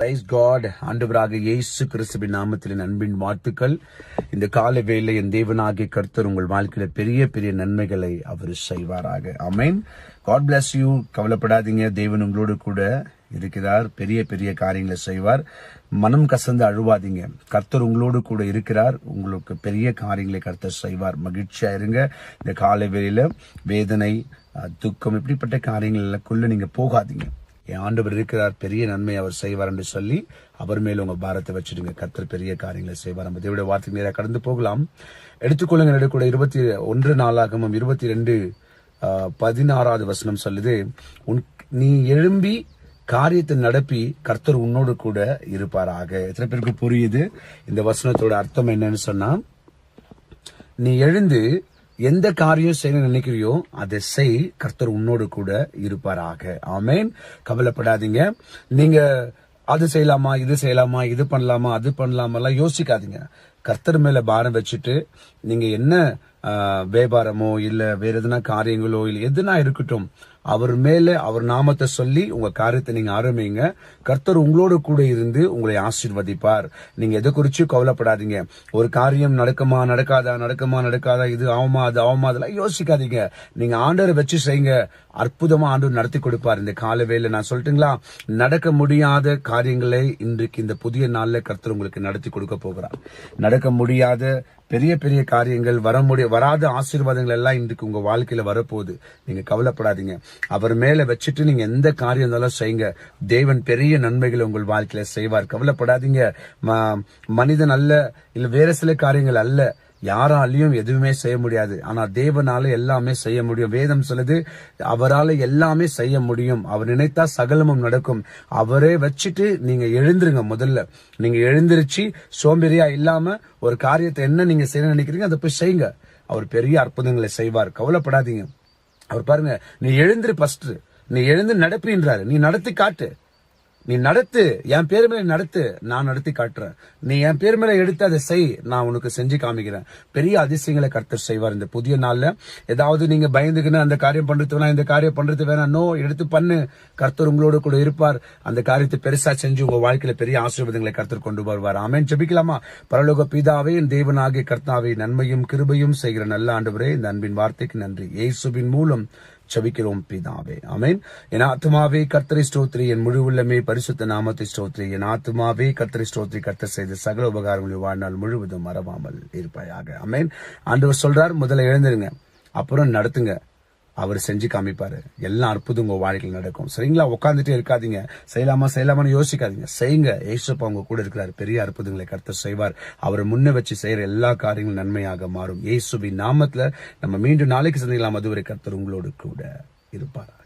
Price God ஆண்டவராக இயேசு கிறிஸ்துவின் நாமத்தில் அன்பின் வாழ்த்துக்கள். இந்த கால வேலை என் தேவனாகிய கர்த்தர் உங்கள் வாழ்க்கையில பெரிய பெரிய நன்மைகளை அவர் செய்வாராக. அமேன் காட் பிளஸ் யூ கவலைப்படாதீங்க. தேவன் உங்களோடு கூட இருக்கிறார். பெரிய பெரிய காரியங்களை செய்வார். மனம் கசந்து அழுவாதீங்க. கர்த்தர் உங்களோடு கூட இருக்கிறார். உங்களுக்கு பெரிய காரியங்களை கர்த்தர் செய்வார். மகிழ்ச்சியா இருங்க. இந்த காலை வேலையில வேதனை துக்கம் இப்படிப்பட்ட காரியங்களுக்குள்ள நீங்க போகாதீங்க. என் ஆண்டவர் இருக்கிறார் பெரிய நன்மை அவர் செய்வார் என்று சொல்லி அவர் மேல உங்க பாரத்தை வச்சிடுங்க. கர்த்தர் பெரிய காரியங்களை செய்வார். நம்ம தேவடைய வார்த்தை நேராக கடந்து போகலாம். எடுத்துக்கொள்ளுங்க என்னுடைய கூட இருபத்தி ஒன்று நாளாகமும் இருபத்தி ரெண்டு பதினாறாவது வசனம் சொல்லுது உன் நீ எழும்பி காரியத்தை நடப்பி கர்த்தர் உன்னோடு கூட இருப்பாராக. எத்தனை பேருக்கு புரியுது? இந்த வசனத்தோட அர்த்தம் என்னன்னு சொன்னா நீ எழுந்து எந்த காரியம் செய்ய நினைக்கிறியோ அதை செய். கர்த்தர் உன்னோடு கூட இருப்பாராக. ஆமேன். கவலைப்படாதீங்க. நீங்க அது செய்யலாமா இது செய்யலாமா இது பண்ணலாமா அது பண்ணலாமா எல்லாம் யோசிக்காதீங்க. கர்த்தர் மேல பாரம் வச்சுட்டு நீங்க என்ன வியாபாரமோ இல்ல வேற எதுனா காரியங்களோ இல்ல எதுனா இருக்கட்டும் அவர் மேல அவர் நாமத்தை சொல்லி உங்க காரியத்தை நீங்க ஆரம்பிங்க. கர்த்தர் உங்களோட கூட இருந்து உங்களை ஆசீர்வதிப்பார். நீங்க எதை குறிச்சு கவலைப்படாதீங்க. ஒரு காரியம் நடக்குமா நடக்காதா நடக்குமா நடக்காதா இது ஆகுமா அது ஆகுமா அதெல்லாம் யோசிக்காதீங்க. நீங்க ஆண்டரை வச்சு செய்யுங்க. அற்புதமா ஆண்டவர் நடத்தி கொடுப்பார். இந்த கால வேலை நான் சொல்லட்டுங்களா? நடக்க முடியாத காரியங்களை இன்றைக்கு இந்த புதிய நாள்ல கர்த்தர் உங்களுக்கு நடத்தி கொடுக்க போகிறார். நடக்க முடியாத பெரிய பெரிய காரியங்கள் வர முடிய வராத ஆசீர்வாதங்கள் எல்லாம் இன்றைக்கு உங்க வாழ்க்கையில வரப்போகுது. நீங்க கவலைப்படாதீங்க. அவர் மேல வச்சுட்டு நீங்க எந்த காரியம் இருந்தாலும் செய்யுங்க. தேவன் பெரிய நன்மைகளை உங்கள் வாழ்க்கையில செய்வார். கவலைப்படாதீங்க. ம- மனிதன் அல்ல இல்ல வேற சில காரியங்கள் அல்ல. யாராலையும் எதுவுமே செய்ய முடியாது. ஆனா தேவனால எல்லாமே செய்ய முடியும். வேதம் சொல்லுது அவரால எல்லாமே செய்ய முடியும். அவர் நினைத்தா சகலமும் நடக்கும். அவரே வச்சுட்டு நீங்க எழுந்துருங்க முதல்ல. நீங்க எழுந்திருச்சு சோம்பேறியா இல்லாம ஒரு காரியத்தை என்ன நீங்க செய்ய நினைக்கிறீங்க அதை போய் செய்யுங்க. அவர் பெரிய அற்புதங்களை செய்வார். கவலைப்படாதீங்க. அவர் பாருங்க நீ எழுந்துரு ஃபர்ஸ்ட் நீ எழுந்து நடப்பின்றாரு. நீ நடத்தி காட்டு. நீ நடத்து என் பேர் மேல நடத்து நான் நடத்தி காட்டுறேன். நீ என் பேர் மேல எடுத்து அதை செய் நான் உனக்கு செஞ்சு காமிக்கிறேன். பெரிய அதிசயங்களை கர்த்தர் செய்வார் இந்த புதிய நாள்ல. ஏதாவது நீங்க பயந்துக்குன்னு அந்த காரியம் பண்றது வேணாம் இந்த காரியம் பண்றது வேணா நோ எடுத்து பண்ணு. கர்த்தர் உங்களோட கூட இருப்பார். அந்த காரியத்தை பெருசா செஞ்சு உங்க வாழ்க்கையில பெரிய ஆசீர்வாதங்களை கர்த்தர் கொண்டு வருவார். ஆமேன். ஜபிக்கலாமா? பரலோக பிதாவே என் தேவனாகிய கர்த்தாவை நன்மையும் கிருபையும் செய்கிற நல்ல ஆண்டவரே இந்த அன்பின் வார்த்தைக்கு நன்றி. இயேசுவின் மூலம் ஜெபிக்கிறோம் பிதாவே. அமேன் என் ஆத்மாவே கர்த்தரை ஸ்தோத்ரி. என் முழு உள்ளமே பரிசுத்த நாமத்தை ஸ்தோத்ரி. என் ஆத்மாவே கர்த்தரை ஸ்தோத்ரி. கர்த்தர் செய்த சகல உபகாரங்களை வாழ்நாள் முழுவதும் மறவாமல் இருப்பாயாக. அமேன் ஆண்டவர் சொல்றார் முதல்ல எழுந்துருங்க. அப்புறம் நடத்துங்க. அவர் செஞ்சு காமிப்பாரு. எல்லாம் அற்புதம் உங்க வாழ்க்கையில் நடக்கும். சரிங்களா? உட்காந்துட்டே இருக்காதீங்க. செய்யலாமா செய்யலாமான்னு யோசிக்காதீங்க. செய்யுங்க. ஏசப்பா உங்க கூட இருக்கிறார். பெரிய அற்புதங்களை கருத்தர் செய்வார். அவர் முன்ன வச்சு செய்யற எல்லா காரியங்களும் நன்மையாக மாறும். ஏசுபி நாமத்துல நம்ம மீண்டும் நாளைக்கு சந்திக்கலாம். அதுவரை கருத்தர் உங்களோடு கூட இருப்பார்?